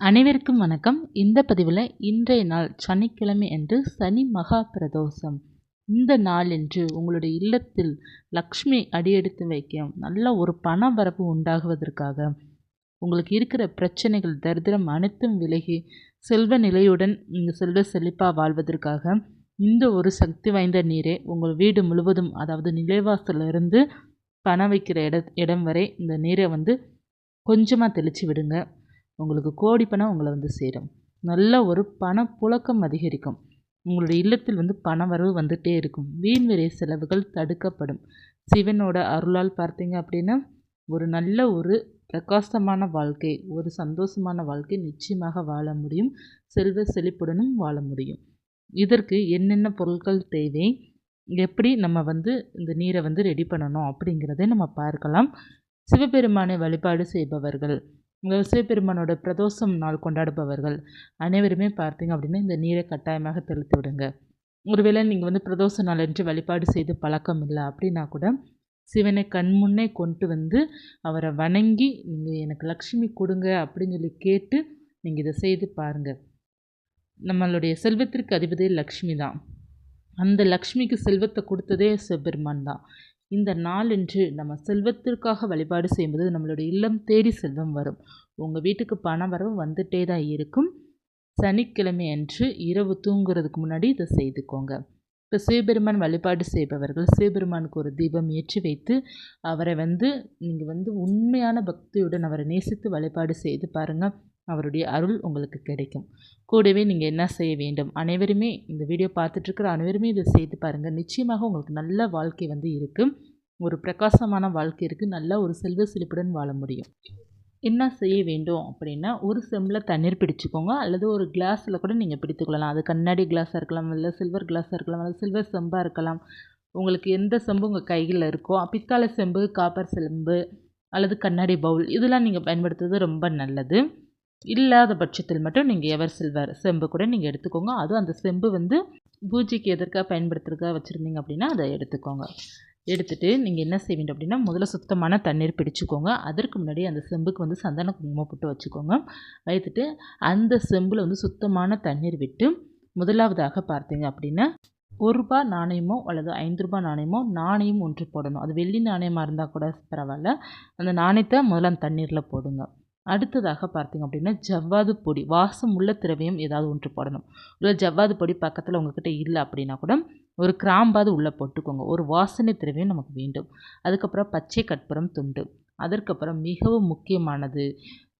அனைவருக்கும் வணக்கம். இந்த பதிவில் இன்றைய நாள் சனிக்கிழமை என்று சனி மகா பிரதோஷம். இந்த நாளன்று உங்களுடைய இல்லத்தில் லக்ஷ்மி அடியெடுத்து வைக்க நல்ல ஒரு பண வரவு உண்டாகுவதற்காக உங்களுக்கு இருக்கிற பிரச்சனைகள் தரித்திரம் அனைத்தும் விலகி செல்வ நிலையுடன் இந்த செல்வ செழிப்பாக வாழ்வதற்காக இந்த ஒரு சக்தி வாய்ந்த நீரே உங்கள் வீடு முழுவதும் அதாவது நிலைவாசலிருந்து பணம் வைக்கிற இட இடம் வரை இந்த நீரை வந்து கொஞ்சமாக தெளித்து விடுங்க. உங்களுக்கு கோடி பணம் உங்களை வந்து சேரும். நல்ல ஒரு பணப்புழக்கம் அதிகரிக்கும். உங்களுடைய இல்லத்தில் வந்து பண வரவு வந்துகிட்டே இருக்கும். வீண் விரை செலவுகள் தடுக்கப்படும். சிவனோட அருளால் பார்த்தீங்க அப்படின்னா ஒரு நல்ல ஒரு பிரகாசமான வாழ்க்கை ஒரு சந்தோஷமான வாழ்க்கை நிச்சயமாக வாழ முடியும். செல்வ செழிப்புடனும் வாழ முடியும். இதற்கு என்னென்ன பொருட்கள் தேவை? எப்படி நம்ம வந்து இந்த நீரை வந்து ரெடி பண்ணணும் அப்படிங்கிறத நம்ம பார்க்கலாம். சிவபெருமானை வழிபாடு செய்பவர்கள். சிவபெருமானோட பிரதோஷம் நாள் கொண்டாடுபவர்கள் அனைவருமே பார்த்தீங்க அப்படின்னா இந்த நீரை கட்டாயமாக தெளித்து விடுங்க. ஒருவேளை நீங்கள் வந்து பிரதோஷ நாள் என்று வழிபாடு செய்து பழக்கம் இல்லை அப்படின்னா கூட சிவனை கண்முன்னே கொண்டு வந்து அவரை வணங்கி நீங்கள் எனக்கு லக்ஷ்மி கொடுங்க அப்படின்னு சொல்லி கேட்டு நீங்கள் இதை செய்து பாருங்கள் நம்மளுடைய செல்வத்திற்கு அதிபதி லக்ஷ்மி தான். அந்த லக்ஷ்மிக்கு செல்வத்தை கொடுத்ததே சிவபெருமான் தான். இந்த நாளன்று நம்ம செல்வத்திற்காக வழிபாடு செய்யும்போது நம்மளுடைய இல்லம் தேடி செல்வம் வரும். உங்கள் வீட்டுக்கு பணம் வரவு வந்துட்டே தான் இருக்கும். சனிக்கிழமை அன்று இரவு தூங்குறதுக்கு முன்னாடி இதை செய்துக்கோங்க. இப்போ சிவபெருமான் வழிபாடு செய்பவர்கள் சிவபெருமானுக்கு ஒரு தீபம் ஏற்றி வைத்து அவரை வந்து நீங்கள் வந்து உண்மையான பக்தியுடன் அவரை நேசித்து வழிபாடு செய்து பாருங்கள் அவருடைய அருள் உங்களுக்கு கிடைக்கும். கூடவே நீங்கள் என்ன செய்ய வேண்டும்? அனைவருமே இந்த வீடியோ பார்த்துட்ருக்கிற அனைவருமே இதை செய்து பாருங்கள் நிச்சயமாக உங்களுக்கு நல்ல வாழ்க்கை வந்து இருக்குது ஒரு பிரகாசமான வாழ்க்கை இருக்குது நல்ல ஒரு செல்வ செழிப்புடன் வாழ முடியும். என்ன செய்ய வேண்டும் அப்படின்னா ஒரு செம்மில் தண்ணீர் பிடிச்சிக்கோங்க. அல்லது ஒரு கிளாஸில் கூட நீங்கள் பிடித்துக்கொள்ளலாம். அது கண்ணாடி கிளாஸாக இருக்கலாம். இல்லை சில்வர் கிளாஸாக இருக்கலாம். அல்லது சில்வர் செம்பாக இருக்கலாம். உங்களுக்கு எந்த செம்பு உங்கள் கையில் இருக்கோ பித்தளை செம்பு காப்பர் செம்பு அல்லது கண்ணாடி பவுல் இதெல்லாம் நீங்கள் பயன்படுத்துறது ரொம்ப நல்லது. இல்லாத பட்சத்தில் மட்டும் நீங்கள் எவர் சில்வர் செம்பு கூட நீங்கள் எடுத்துக்கோங்க. அதுவும் அந்த செம்பு வந்து பூஜைக்கு எதற்காக பயன்படுத்துறதுக்காக வச்சுருந்தீங்க அப்படின்னா அதை எடுத்துக்கோங்க. எடுத்துகிட்டு நீங்கள் என்ன செய்வீங்க அப்படின்னா முதல்ல சுத்தமான தண்ணீர் பிடிச்சிக்கோங்க. அதற்கு முன்னாடி அந்த செம்புக்கு வந்து சந்தன குங்குமம் போட்டு வச்சுக்கோங்க. வைத்துட்டு அந்த செம்பில் வந்து சுத்தமான தண்ணீர் விட்டு முதலாவதாக பார்த்தீங்க அப்படின்னா ஒரு ரூபா நாணயமோ அல்லது ஐந்து ரூபாய் நாணயமோ நாணயம் ஒன்று போடணும். அது வெள்ளி நாணயமாக இருந்தால் கூட பரவாயில்ல. அந்த நாணயத்தை முதல்ல அந்த தண்ணீரில் போடுங்க. அடுத்ததாக பார்த்திங்க அப்படின்னா ஜவ்வாது பொடி வாசம் உள்ள திரவியம் ஏதாவது ஒன்று போடணும். இல்லை ஜவ்வாது பொடி பக்கத்தில் உங்கள்கிட்ட இல்லை அப்படின்னா கூட ஒரு கிராம்பாவது உள்ளே போட்டுக்கோங்க. ஒரு வாசனை திரவியம் நமக்கு வேண்டும். அதுக்கப்புறம் பச்சை கற்பூரம் துண்டு. அதற்கப்புறம் மிகவும் முக்கியமானது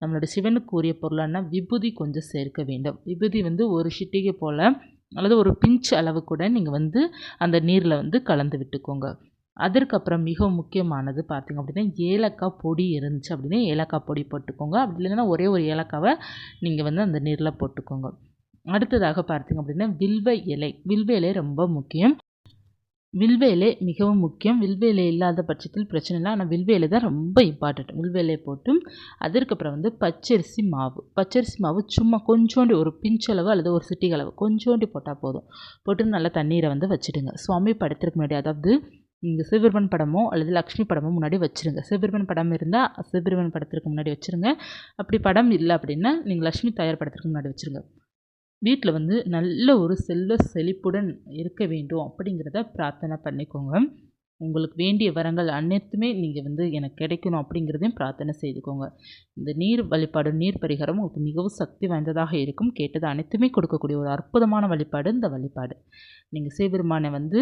நம்மளோட சிவனுக்கு உரிய பொருளான விபூதி கொஞ்சம் சேர்க்க வேண்டும். விபூதி வந்து ஒரு சிட்டிகை போல் அல்லது ஒரு பிஞ்ச் அளவு கூட நீங்கள் வந்து அந்த நீரில் வந்து கலந்து விட்டுக்கோங்க. அதற்கப்புறம் மிக முக்கியமானது பார்த்திங்க அப்படின்னா ஏலக்காய் பொடி இருந்துச்சு அப்படின்னா ஏலக்காய் பொடி போட்டுக்கோங்க. அப்படி இல்லைன்னா ஒரே ஒரு ஏலக்காவை நீங்கள் வந்து அந்த நீரில் போட்டுக்கோங்க. அடுத்ததாக பார்த்திங்க அப்படின்னா வில்வ இலை. வில்வ இலை ரொம்ப முக்கியம். வில்வ இலை மிகவும் முக்கியம். வில்வ இலை இல்லாத பட்சத்தில் பிரச்சனை இல்லை. ஆனால் வில்வ இலை தான் ரொம்ப இம்பார்ட்டண்ட் வில்வ இலையை போட்டு அதற்கப்புறம் வந்து பச்சரிசி மாவு. பச்சரிசி மாவு சும்மா கொஞ்சோண்டி ஒரு பிஞ்சளவு அல்லது ஒரு சிட்டிகளவு கொஞ்சோண்டி போட்டால் போதும். போட்டு நல்லா தண்ணீரை வந்து வச்சுடுங்க. சுவாமி படத்திற்கு முன்னாடி அதாவது நீங்கள் சிவபெருமன் படமோ அல்லது லக்ஷ்மி படமோ முன்னாடி வச்சுருங்க. சிவபெருமன் படம் இருந்தால் சிவபெருமன் படத்திற்கு முன்னாடி வச்சுருங்க. அப்படி படம் இல்லை அப்படின்னா நீங்கள் லக்ஷ்மி தாயார் படத்திற்கு முன்னாடி வச்சுருங்க. வீட்டில் வந்து நல்ல ஒரு செல்வ செழிப்புடன் இருக்க வேண்டும் அப்படிங்கிறத பிரார்த்தனை பண்ணிக்கோங்க. உங்களுக்கு வேண்டிய வரங்கள் அனைத்துமே நீங்கள் வந்து எனக்கு கிடைக்கணும் அப்படிங்கிறதையும் பிரார்த்தனை செய்துக்கோங்க. இந்த நீர் வழிபாடு நீர் பரிகாரம் உங்களுக்கு மிகவும் சக்தி வாய்ந்ததாக இருக்கும். கேட்டது அனைத்துமே கொடுக்கக்கூடிய ஒரு அற்புதமான வழிபாடு இந்த வழிபாடு. நீங்கள் சிவபெருமானை வந்து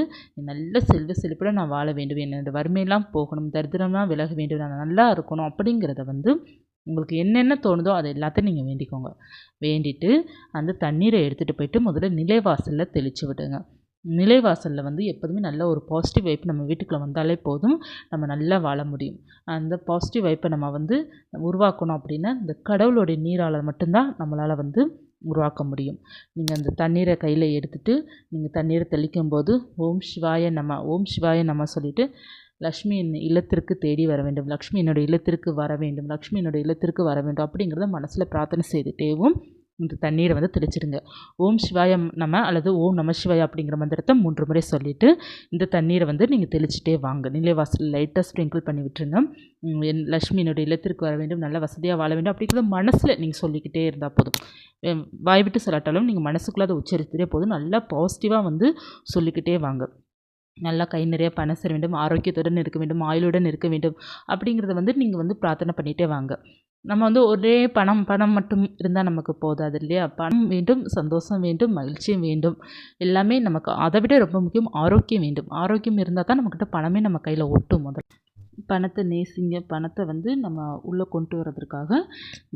நல்ல செல்வ செழிப்புடன் நான் வாழ வேண்டும். என்னோட வறுமையெல்லாம் போகணும் தரித்திரம்லாம் விலக வேண்டும். நான் நல்லா இருக்கணும் அப்படிங்கிறத வந்து உங்களுக்கு என்னென்ன தோணுதோ அதை எல்லாத்தையும் நீங்கள் வேண்டிக்கோங்க. வேண்டிட்டு அந்த தண்ணீரை எடுத்துகிட்டு போயிட்டு முதல்ல நிலைவாசலில் தெளித்து விடுங்க. நிலைவாசலில் வந்து எப்போதுமே நல்ல ஒரு பாசிட்டிவ் வைப் நம்ம வீட்டுக்குள்ளே வந்தாலே போதும் நம்ம நல்லா வாழ முடியும். அந்த பாசிட்டிவ் வைப்பை நம்ம வந்து உருவாக்கணும் அப்படின்னா இந்த கடவுளுடைய நீரால் மட்டும்தான் நம்மளால் வந்து உருவாக்க முடியும். நீங்கள் அந்த தண்ணீரை கையில் எடுத்துகிட்டு நீங்கள் தண்ணீரை தெளிக்கும் போது ஓம் சிவாய நம்ம ஓம் சிவாய நம்ம சொல்லிவிட்டு லக்ஷ்மி என் இல்லத்திற்கு தேடி வர வேண்டும். லக்ஷ்மி என்னோடய இல்லத்திற்கு வர வேண்டும். லக்ஷ்மி என்னோடய இல்லத்திற்கு வர வேண்டும் அப்படிங்கிறத மனசில் பிரார்த்தனை செய்துட்டேவும் இந்த தண்ணீரை வந்து தெளிச்சிடுங்க. ஓம் சிவாயம் நம அல்லது ஓம் நம சிவாய அப்படிங்கிற மந்திரத்தை மூன்று முறை சொல்லிவிட்டு இந்த தண்ணீரை வந்து நீங்கள் தெளிச்சிட்டே வாங்க. நிலைவாசல் லைட்டாக ஸ்ப்ரிங்கிள் பண்ணி விட்டுருங்க. என் லக்ஷ்மி என்னுடைய இல்லத்திற்கு வர வேண்டும் நல்ல வசதியாக வாழ வேண்டும் அப்படிங்கிறத மனசில் நீங்கள் சொல்லிக்கிட்டே இருந்தால் போதும். வாய் விட்டு சொல்லாட்டாலும் நீங்கள் மனசுக்குள்ளே அதை உச்சரித்துட்டே போதும். நல்லா பாசிட்டிவாக வந்து சொல்லிக்கிட்டே வாங்க. நல்லா கை நிறைய பணம் சேர வேண்டும் ஆரோக்கியத்துடன் இருக்க வேண்டும் ஆயுளுடன் இருக்க வேண்டும் அப்படிங்கிறத வந்து நீங்கள் வந்து பிரார்த்தனை பண்ணிகிட்டே வாங்க. நம்ம வந்து ஒரே பணம் பணம் மட்டும் இருந்தால் நமக்கு போதாது இல்லையா? பணம் வேண்டும் சந்தோஷம் வேண்டும் மகிழ்ச்சியும் வேண்டும். எல்லாமே நமக்கு அதை விட ரொம்ப முக்கியம் ஆரோக்கியம் வேண்டும். ஆரோக்கியம் இருந்தால் தான் நம்மக்கிட்ட பணமே நம்ம கையில் ஒட்டும் முதல் பணத்தை நேசிங்க பணத்தை வந்து நம்ம உள்ளே கொண்டு வர்றதுக்காக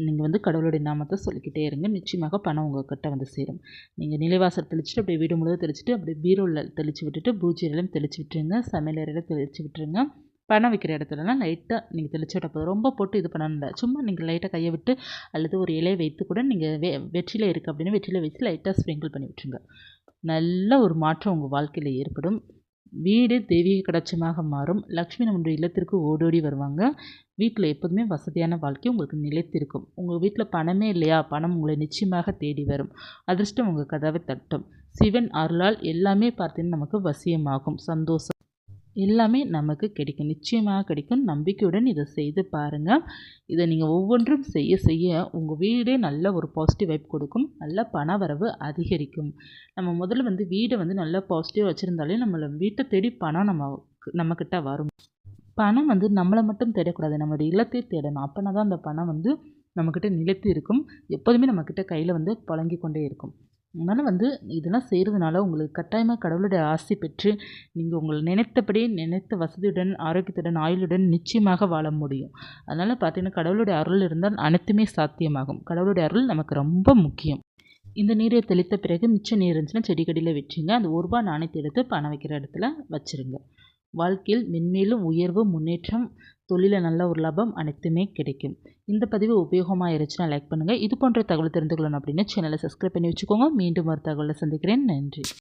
நீங்கள் வந்து கடவுளுடைய நாமத்தை சொல்லிக்கிட்டே இருங்க. நிச்சயமாக பணம் உங்கள்கிட்ட வந்து சேரும். நீங்கள் நிலைவாசல் தெளிச்சுட்டு அப்படியே வீடு முழுவதும் தெளிச்சுட்டு அப்படியே பீரோவில் தெளித்து விட்டுட்டு பூஜையிலும் தெளித்து விட்டுருங்க சமையலறையில் தெளித்து விட்டுருங்க. பணம் வைக்கிற இடத்துலலாம் லைட்டாக நீங்கள் தெளிச்சு விட போதும். ரொம்ப போட்டு இது பண்ணணும்ல சும்மா நீங்கள் லைட்டாக கையை விட்டு அல்லது ஒரு இலையை வைத்து கூட நீங்கள் வெ வெற்றிலை இருக்குது அப்படின்னு வெற்றிலை வச்சு லைட்டாக ஸ்ப்ரிங்கிள் பண்ணி விட்டுருங்க. நல்ல ஒரு மாற்றம் உங்கள் வாழ்க்கையில் ஏற்படும். வீடு தெய்வீக கடாட்சமாக மாறும். லக்ஷ்மி நம்முடைய இல்லத்திற்கு ஓடோடி வருவாங்க. வீட்டில் எப்போதுமே வசதியான வாழ்க்கை உங்களுக்கு நிலைத்திருக்கும். உங்கள் வீட்டில் பணமே இல்லையா? பணம் உங்களை நிச்சயமாக தேடி வரும். அதிர்ஷ்டம் உங்கள் கதவை தட்டும். சிவன் அருளால் எல்லாமே பார்த்தீங்கன்னா நமக்கு வசியமாகும். சந்தோஷம். எல்லாமே நமக்கு கிடைக்கும். நிச்சயமாக கிடைக்கும். நம்பிக்கையுடன் இதை செய்து பாருங்கள் இதை நீங்கள் ஒவ்வொன்றும் செய்ய செய்ய உங்கள் வீடே நல்ல ஒரு பாசிட்டிவ் வைப் கொடுக்கும். நல்ல பண வரவு அதிகரிக்கும். நம்ம முதல்ல வந்து வீடை வந்து நல்லா பாசிட்டிவாக வச்சுருந்தாலே நம்மளை வீட்டை தேடி பணம் நம்ம நம்மக்கிட்ட வரும். பணம் வந்து நம்மளை மட்டும் தேடக்கூடாது. நம்மளுடைய இல்லத்தை தேடணும். அப்போனா தான் அந்த பணம் வந்து நம்மக்கிட்ட நிலைத்து இருக்கும். எப்போதுமே நம்மக்கிட்ட கையில் வந்து புழங்கி கொண்டே இருக்கும். அதனால் வந்து இதெல்லாம் செய்கிறதுனால உங்களுக்கு கட்டாயமாக கடவுளுடைய ஆசி பெற்று நீங்கள் உங்களை நினைத்தபடி நினைத்த வசதியுடன் ஆரோக்கியத்துடன் ஆயுளுடன் நிச்சயமாக வாழ முடியும். அதனால் பார்த்தீங்கன்னா கடவுளுடைய அருள் இருந்தால் அனைத்துமே சாத்தியமாகும். கடவுளுடைய அருள் நமக்கு ரொம்ப முக்கியம். இந்த நீரை தெளித்த பிறகு மிச்ச நீர் இருந்துச்சுன்னா செடிக்கடியில் வச்சுங்க அந்த ஒரு ரூபா நாணயத்தை எடுத்து பணம் வைக்கிற இடத்துல வச்சுருங்க. வாழ்க்கையில் மென்மேலும் உயர்வு முன்னேற்றம் தொழிலில் நல்ல ஒரு லாபம் அனைத்துமே கிடைக்கும். இந்த பதிவு உபயோகமாக இருந்துச்சுன்னா லைக் பண்ணுங்கள் இது போன்ற தகவல் தெரிந்து கொள்ளணும் அப்படின்னு சேனலை சப்ஸ்கிரைப் பண்ணி வச்சுக்கோங்க. மீண்டும் ஒரு தகவலை சந்திக்கிறேன். நன்றி.